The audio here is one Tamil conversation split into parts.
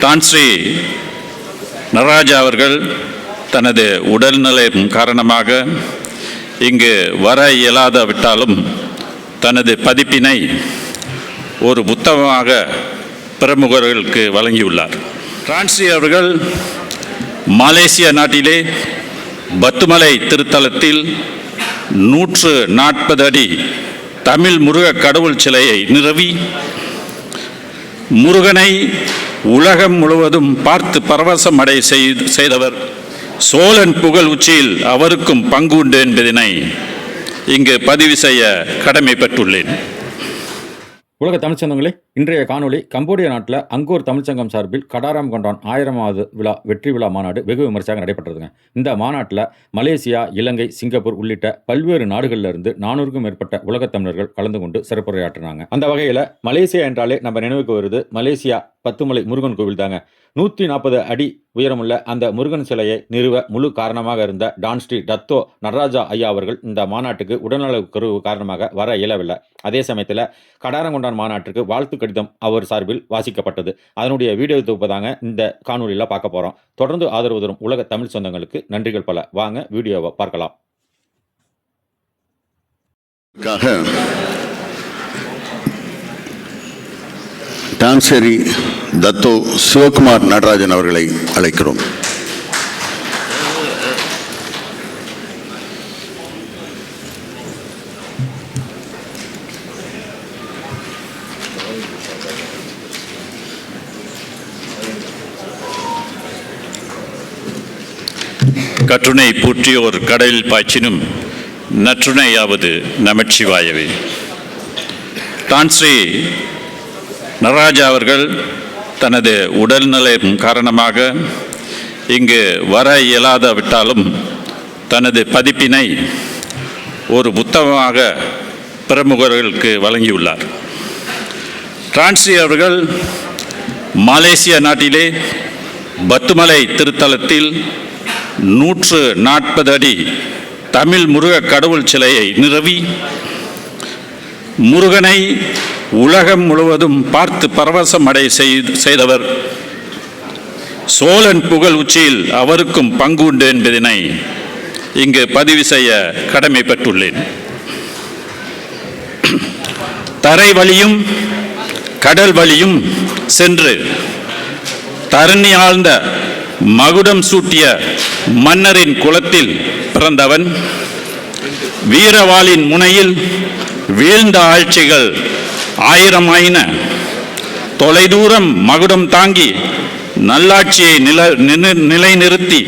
தான்ஸ்ரீ நடராஜா அவர்கள் தனது உடல்நலம் காரணமாக இங்கு வர இயலாதவிட்டாலும் தனது பதிப்பினை ஒரு புத்தகமாக பிரமுகர்களுக்கு வழங்கியுள்ளார். தான்ஸ்ரீ அவர்கள் மலேசிய நாட்டிலே பத்துமலை திருத்தலத்தில் நூற்று நாற்பது அடி தமிழ் முருக கடவுள் சிலையை நிறுவி முருகனை உலகம் முழுவதும் பார்த்து பரவசம் அடை செய்தவர். சோழன் புகழ் உச்சியில் அவருக்கும் பங்கு உண்டு என்பதனை இங்கு பதிவு செய்ய கடமைப்பட்டுள்ளேன். உலக தமிழ்ச்சங்கங்களே இன்றைய காணொளி கம்போடிய நாட்டில் அங்கூர் தமிழ்ச்சங்கம் சார்பில் கடாராம் கொண்டான் ஆயிரமாவது விழா வெற்றி விழா மாநாடு வெகு விமர்சையாக நடைபெற்றதுங்க. இந்த மாநாட்டில் மலேசியா இலங்கை சிங்கப்பூர் உள்ளிட்ட பல்வேறு நாடுகளில் இருந்து நானூறுக்கும் மேற்பட்ட உலகத் தமிழர்கள் கலந்து கொண்டு சிறப்புரையாற்றினாங்க. அந்த வகையில் மலேசியா என்றாலே நம்ம நினைவுக்கு வருது மலேசியா பத்துமலை முருகன் கோவில் தாங்க நூற்றி நாற்பது அடி உயரமுள்ள அந்த முருகன் சிலையை நிறுவ முழு காரணமாக இருந்த டான் ஸ்ரீ டத்தோ நடராஜா ஐயா அவர்கள் இந்த மாநாட்டுக்கு உடல்நலக் குறைவு காரணமாக வர இயலவில்லை. அதே சமயத்தில் கடாரங்கொண்டான் மாநாட்டிற்கு வாழ்த்து கடிதம் அவர் சார்பில் வாசிக்கப்பட்டது. அதனுடைய வீடியோ தொகுப்பதாங்க இந்த காணொலியில் பார்க்க போகிறோம் தொடர்ந்து ஆதரவு தரும் உலக தமிழ் சொந்தங்களுக்கு நன்றிகள் பல. வாங்க வீடியோவை பார்க்கலாம். க்காக தத்தோ சிவகுமார் நடராஜன் அவர்களை அழைக்கிறோம். கற்றுணை பூற்றியோர் கடலில் பாய்ச்சினும் நற்றுணையாவது நமச்சிவாயவே. டான்ஸ்ரீ நடராஜா அவர்கள் தனது உடல்நலை காரணமாக இங்கு வர இயலாதவிட்டாலும் தனது பதிப்பினை ஒரு புத்தகமாக பிரமுகர்களுக்கு வழங்கியுள்ளார். டான்ஸ்ரீ அவர்கள் மலேசிய நாட்டிலே பத்துமலை திருத்தலத்தில் நூற்று நாற்பது அடி தமிழ் முருக கடவுள் சிலையை நிறுவி முருகனை உலகம் முழுவதும் பார்த்து பரவசம் அடை செய்தவர். சோழன் புகழ் உச்சியில் அவருக்கும் பங்கு உண்டு என்பதனை இங்கு பதிவு செய்ய கடமைப்பட்டுள்ளேன். தரை வழியும் கடல் வழியும் சென்று தரணி ஆழ்ந்த மகுடம் சூட்டிய மன்னரின் குலத்தில் பிறந்தவன் வீரவாளின் முனையில் வீழ்ந்த ஆட்சிகள் ஆயிரமாயின தொலைதூரம் மகுடம் தாங்கி நல்லாட்சியை நில நிலைநிறுத்தி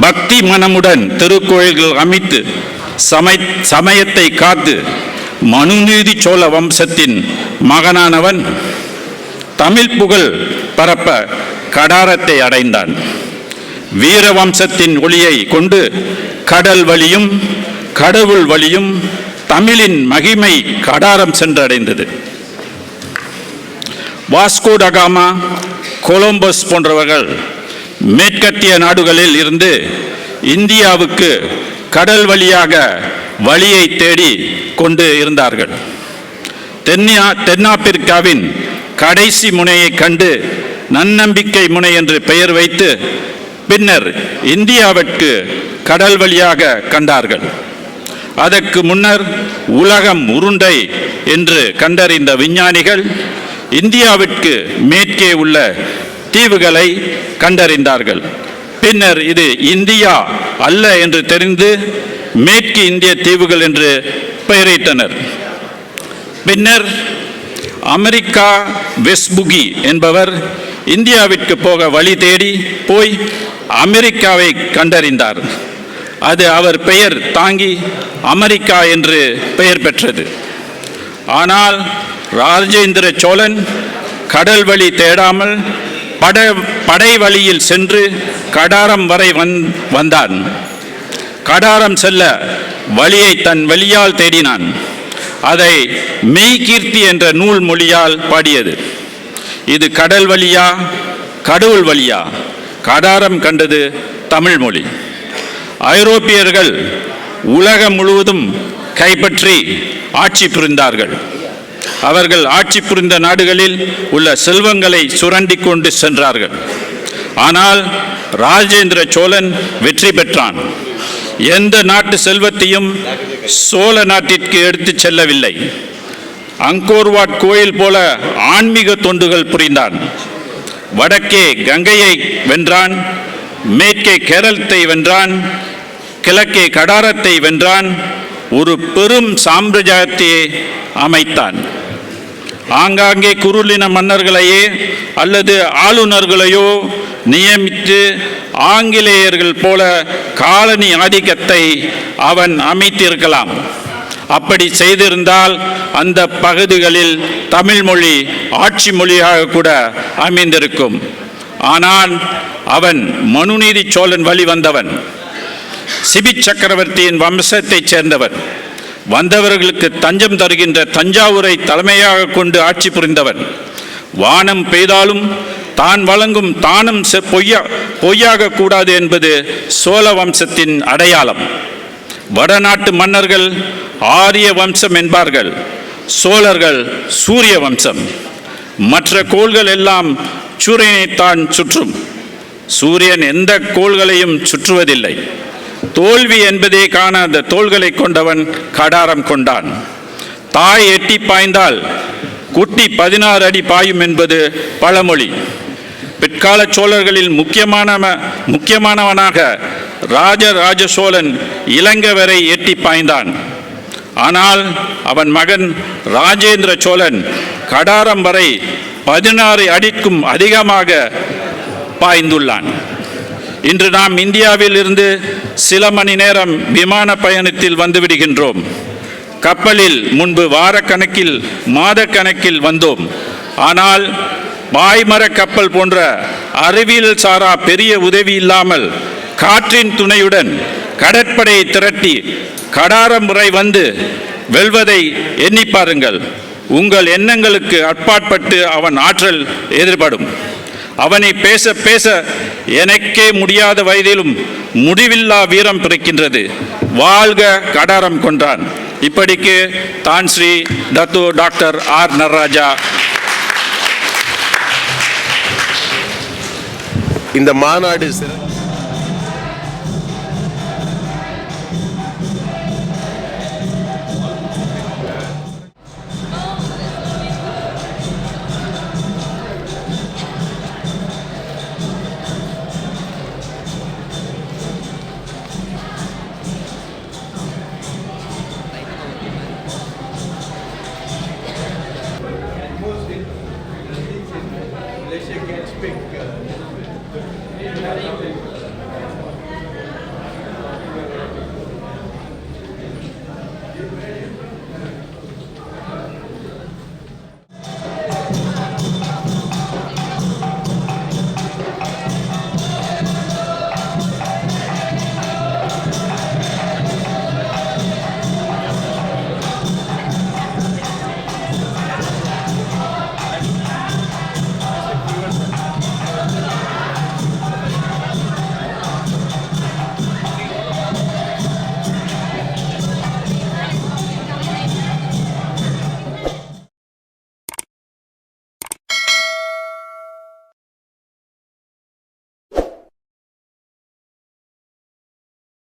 பக்தி மனமுடன் திருக்கோயில்கள் அமைத்து சமை சமயத்தை காத்து மனுநீதி சோழ வம்சத்தின் மகனானவன் தமிழ் புகழ் பரப்ப கடாரத்தை அடைந்தான். வீர வம்சத்தின் ஒளியை கொண்டு கடல் வழியும் கடவுள் வழியும் தமிழின் மகிமை கடாரம் சென்றடைந்தது. வாஸ்கோ டகாமா கொலம்பஸ் போன்றவர்கள் மேற்கத்திய நாடுகளில் இருந்து இந்தியாவுக்கு கடல் வழியாக வழியை தேடி கொண்டு இருந்தார்கள். தென்னியா தென்னாப்பிரிக்காவின் கடைசி முனையை கண்டு நன்னம்பிக்கை முனை என்று பெயர் வைத்து பின்னர் இந்தியாவிற்கு கடல் வழியாக கண்டார்கள். அதற்கு முன்னர் உலகம் உருண்டை என்று கண்டறிந்த விஞ்ஞானிகள் இந்தியாவிற்கு மேற்கே உள்ள தீவுகளை கண்டறிந்தார்கள். பின்னர் இது இந்தியா அல்ல என்று தெரிந்து மேற்கு இந்திய தீவுகள் என்று பெயரிட்டனர். பின்னர் அமெரிக்கா வெஸ்புகி என்பவர் இந்தியாவிற்கு போக வழி தேடி போய் அமெரிக்காவை கண்டறிந்தார். அது அவர் பெயர் தாங்கி அமெரிக்கா என்று பெயர் பெற்றது. ஆனால் ராஜேந்திர சோழன் கடல் வழி தேடாமல் பட படை வழியில் சென்று கடாரம் வரை வந் வந்தான். கடாரம் செல்ல வழியை தன் வழியால் தேடினான். அதை மெய்கீர்த்தி என்ற நூல் மொழியால் பாடியது. இது கடல் வழியா கடவுள் வழியா? கடாரம் கண்டது தமிழ் மொழி. ஐரோப்பியர்கள் உலகம் முழுவதும் கைப்பற்றி ஆட்சி புரிந்தார்கள். அவர்கள் ஆட்சி புரிந்த நாடுகளில் உள்ள செல்வங்களை சுரண்டி கொண்டு சென்றார்கள். ஆனால் ராஜேந்திர சோழன் வெற்றி பெற்றான். எந்த நாட்டு செல்வத்தையும் சோழ நாட்டிற்கு எடுத்துச் செல்லவில்லை. அங்கோர்வாட் கோயில் போல ஆன்மீக தொண்டுகள் புரிந்தான். வடக்கே கங்கையை வென்றான் மேற்கே கேரளத்தை வென்றான் கிழக்கே கடாரத்தை வென்றான் ஒரு பெரும் சாம்ராஜ்யத்தை அமைத்தான். ஆங்காங்கே குருளின மன்னர்களையே அல்லது ஆளுநர்களையோ நியமித்து ஆங்கிலேயர்கள் போல காலனி ஆதிக்கத்தை அவன் அமைத்திருக்கலாம். அப்படி செய்திருந்தால் அந்த பகுதிகளில் தமிழ் மொழி ஆட்சி மொழியாக கூட அமைந்திருக்கும். ஆனால் அவன் மனுநீதி சோழன் வழி வந்தவன் சிபி சக்கரவர்த்தியின் வம்சத்தைச் சேர்ந்தவர். வந்தவர்களுக்கு தஞ்சம் தருகின்ற தஞ்சாவூரை தலைமையாக கொண்டு ஆட்சி புரிந்தவன் வானம் பெய்தாலும் தான் வழங்கும் தானம் செ- பொய்யா பொய்யாக கூடாது என்பது சோழ வம்சத்தின் அடையாளம். வடநாட்டு மன்னர்கள் ஆரிய வம்சம் என்பார்கள். சோழர்கள் சூரிய வம்சம். மற்ற கோள்கள் எல்லாம் சூரியனைத்தான் சுற்றும். சூரியன் எந்த கோள்களையும் சுற்றுவதில்லை. தோல்வி என்பதே காணாத தோள்களை கொண்டவன் கடாரம் கொண்டான். தாய் எட்டி பாய்ந்தால் குட்டி பதினாறு அடி பாயும் என்பது பழமொழி. பிற்கால சோழர்களில் முக்கியமான முக்கியமானவனாக ராஜராஜ சோழன் இலங்கை வரை எட்டி பாய்ந்தான். ஆனால் அவன் மகன் ராஜேந்திர சோழன் கடாரம் வரை பதினாறு அடிக்கும் அதிகமாக பாய்ந்துள்ளான். இன்று நாம் இந்தியாவில் இருந்து சில மணி நேரம் விமான பயணத்தில் வந்துவிடுகின்றோம். கப்பலில் முன்பு வாரக்கணக்கில் மாதக்கணக்கில் வந்தோம். ஆனால் பாய்மர கப்பல் போன்ற அறிவியல் சாரா பெரிய உதவி இல்லாமல் காற்றின் துணையுடன் கடற்படையை திரட்டி கடாரம் முறை வந்து வெல்வதை எண்ணி பாருங்கள். உங்கள் எண்ணங்களுக்கு அட்பாட்பட்டு அவன் ஆற்றல் எதிர்படும் அவனை பேச பேச எனக்கே முடியாத வயதிலும் முடிவில்லா வீரம் பிறக்கின்றது. வாழ்க கடாரம் கொன்றான் இப்படிக்கு தான் ஸ்ரீ தத்து டாக்டர் ஆர் நடராஜா. இந்த மாநாடு சிறந்த Yeah.